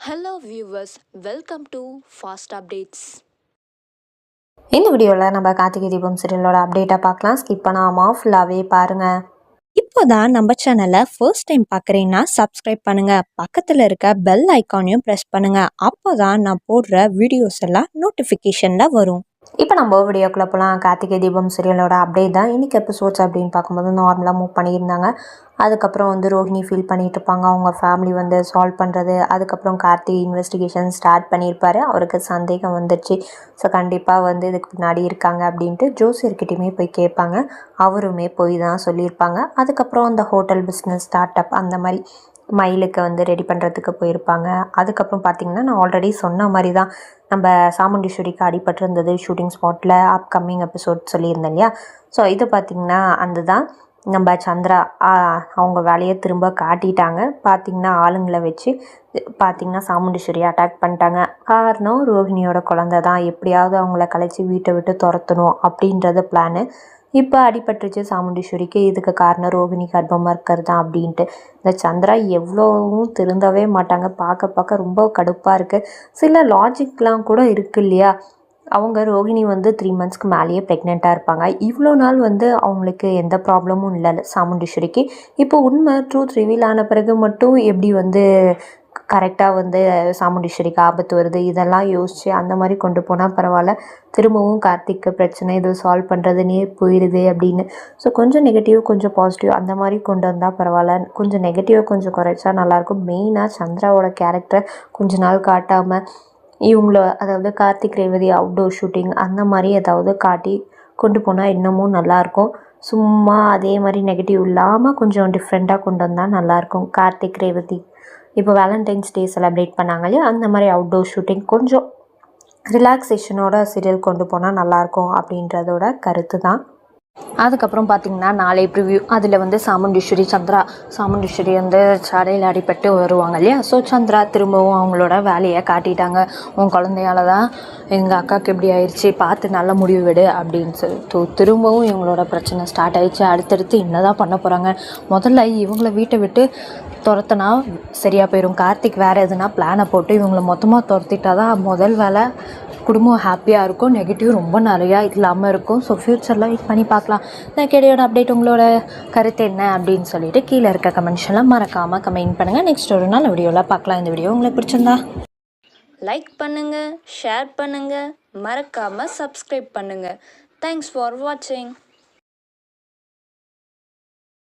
Hello viewers, welcome to Fast Updates. இந்த வீடியோவில் நம்ம கார்த்திகை தீபம் சீரியலோட அப்டேட்டை பார்க்கலாம். ஸ்கிப் பண்ணாமல் ஃபுல்லாகவே பாருங்கள் இப்போதான் நம்ம சேனலை ஃபர்ஸ்ட் டைம் பார்க்குறீங்கன்னா சப்ஸ்கிரைப் பண்ணுங்க. பக்கத்தில் இருக்க பெல் ஐக்கானையும் ப்ரெஸ் பண்ணுங்க. அப்போதான் நான் போடுற வீடியோஸ் எல்லாம் நோட்டிஃபிகேஷனில் வரும். இப்போ நம்ம வீடியோக்குள்ளே போகலாம். கார்த்திகை தீபம் சீரியலோட அப்டேட் தான். இன்றைக்கி எபிசோட்ஸ் அப்படின்னு பார்க்கும்போது நார்மலாக மூவ் பண்ணியிருந்தாங்க. அதுக்கப்புறம் வந்து ரோஹிணி ஃபீல் பண்ணிகிட்டு இருப்பாங்க. அவங்க ஃபேமிலி வந்து சால்வ் பண்ணுறது அதுக்கப்புறம் கார்த்திக் இன்வெஸ்டிகேஷன் ஸ்டார்ட் பண்ணியிருப்பார். அவருக்கு சந்தேகம் வந்துடுச்சு ஸோ கண்டிப்பாக வந்து இதுக்கு பின்னாடி இருக்காங்க அப்படின்ட்டு ஜோசியர்கிட்டையுமே போய் கேட்பாங்க. அவருமே போய் தான் சொல்லியிருப்பாங்க. அதுக்கப்புறம் அந்த ஹோட்டல் பிஸ்னஸ் ஸ்டார்ட் அப் அந்த மாதிரி மயிலுக்கு வந்து ரெடி பண்ணுறதுக்கு போயிருப்பாங்க. அதுக்கப்புறம் பார்த்திங்கன்னா நான் ஆல்ரெடி சொன்ன மாதிரி தான் நம்ம சாமுண்டீஸ்வரிக்கு அடிபட்டிருந்தது ஷூட்டிங் ஸ்பாட்டில் அப்கமிங் எபிசோட் சொல்லியிருந்தேன் இல்லையா? ஸோ இது பார்த்திங்கன்னா அந்த தான் நம்ம சந்திரா அவங்க வேலையை திரும்ப காட்டிட்டாங்க. பார்த்திங்கன்னா ஆளுங்களை வச்சு பார்த்திங்கன்னா சாமுண்டீஸ்வரியை அட்டாக் பண்ணிட்டாங்க. காரணம் ரோஹிணியோட குழந்த தான் எப்படியாவது அவங்கள கலைச்சி வீட்டை விட்டு துரத்தணும் அப்படின்றது பிளானு இப்போ அடிபட்டுருச்சு சாமுண்டீஸ்வரிக்கு. இதுக்கு காரணம் ரோகிணி கர்ப்பமாக இருக்கிறது தான் அப்படின்ட்டு. இந்த சந்திரா எவ்வளோவும் திருந்தவே மாட்டாங்க. பார்க்க பார்க்க ரொம்ப கடுப்பாக இருக்குது சில லாஜிக்லாம் கூட இருக்கு இல்லையா? அவங்க ரோகிணி வந்து த்ரீ மந்த்ஸ்க்கு மேலேயே ப்ரெக்னெண்ட்டாக இருப்பாங்க. இவ்வளோ நாள் வந்து அவங்களுக்கு எந்த ப்ராப்ளமும் இல்லை சாமுண்டீஸ்வரிக்கு. இப்போ உண்மை ட்ரூத் ரிவீல் ஆன பிறகு மட்டும் எப்படி வந்து கரெக்டாக வந்து சாமுண்டீஸ்வரிக்கு ஆபத்து வருது இதெல்லாம் யோசித்து அந்த மாதிரி கொண்டு போனால் பரவாயில்ல. திரும்பவும் கார்த்திக்கு பிரச்சனை இது சால்வ் பண்ணுறதுனே போயிடுது அப்படின்னு. ஸோ கொஞ்சம் நெகட்டிவ் கொஞ்சம் பாசிட்டிவ் அந்த மாதிரி கொண்டு வந்தால் பரவாயில்ல. கொஞ்சம் நெகட்டிவாக கொஞ்சம் குறைச்சா நல்லாயிருக்கும். மெயினாக சந்திராவோட கேரக்டரை கொஞ்ச நாள் காட்டாமல் இவங்கள அதாவது கார்த்திக் ரேவதி அவுட்டோர் ஷூட்டிங் அந்த மாதிரி ஏதாவது காட்டி கொண்டு போனால் இன்னமும் நல்லாயிருக்கும். சும்மா அதே மாதிரி நெகட்டிவ் இல்லாமல் கொஞ்சம் டிஃப்ரெண்ட்டாக கொண்டு வந்தால் நல்லாயிருக்கும். கார்த்திக் ரேவதி இப்போ வேலண்டைன்ஸ் டே செலிப்ரேட் பண்ணாங்க இல்லையா? அந்த மாதிரி அவுட்டோர் ஷூட்டிங் கொஞ்சம் ரிலாக்ஸேஷனோட சீரியல் கொண்டு போனால் நல்லாயிருக்கும் அப்படின்றதோட கருத்து தான் அதுக்கப்புறம் பார்த்தீங்கன்னா நாளை ப்ரிவ்யூ அதில் வந்து சாமுண்டீஸ்வரி சந்திரா சாமுண்டீஸ்வரி வந்து சடையில் அடிபட்டு வருவாங்க இல்லையா? ஸோ சந்திரா திரும்பவும் அவங்களோட வேலையை காட்டிட்டாங்க. உன் குழந்தையால தான் எங்கள் அக்காவுக்கு இப்படி ஆயிடுச்சு பார்த்து நல்ல முடிவு விடு அப்படின்னு சொல்லிட்டு திரும்பவும் இவங்களோட பிரச்சனை ஸ்டார்ட் ஆயிடுச்சு. அடுத்தடுத்து என்ன தான் பண்ண போகிறாங்க முதல்ல இவங்கள வீட்டை விட்டு துரத்துனா சரியாக போயிடும் கார்த்திக் வேறு எதுனா பிளானை போட்டு இவங்களை மொத்தமாக துரத்திட்டா தான் முதல் வேலை குடும்பம் ஹாப்பியாக இருக்கும் நெகட்டிவ் ரொம்ப நிறையா இல்லாமல் இருக்கும். ஸோ ஃப்யூச்சரில் வெயிட் பண்ணி பார்க்கலாம். நான் கேடையோட அப்டேட் உங்களோட கருத்து என்ன அப்படின்னு சொல்லிட்டு கீழே இருக்க கமெண்ட்ஸ்லாம் மறக்காமல் கமெண்ட் பண்ணுங்கள் நெக்ஸ்ட் ஒரு நாள் வீடியோவில் பார்க்கலாம். இந்த வீடியோ உங்களுக்கு பிடிச்சிருந்தா லைக் பண்ணுங்கள் ஷேர் பண்ணுங்கள் மறக்காமல் சப்ஸ்கிரைப் பண்ணுங்கள் தேங்க்ஸ் ஃபார் வாட்சிங்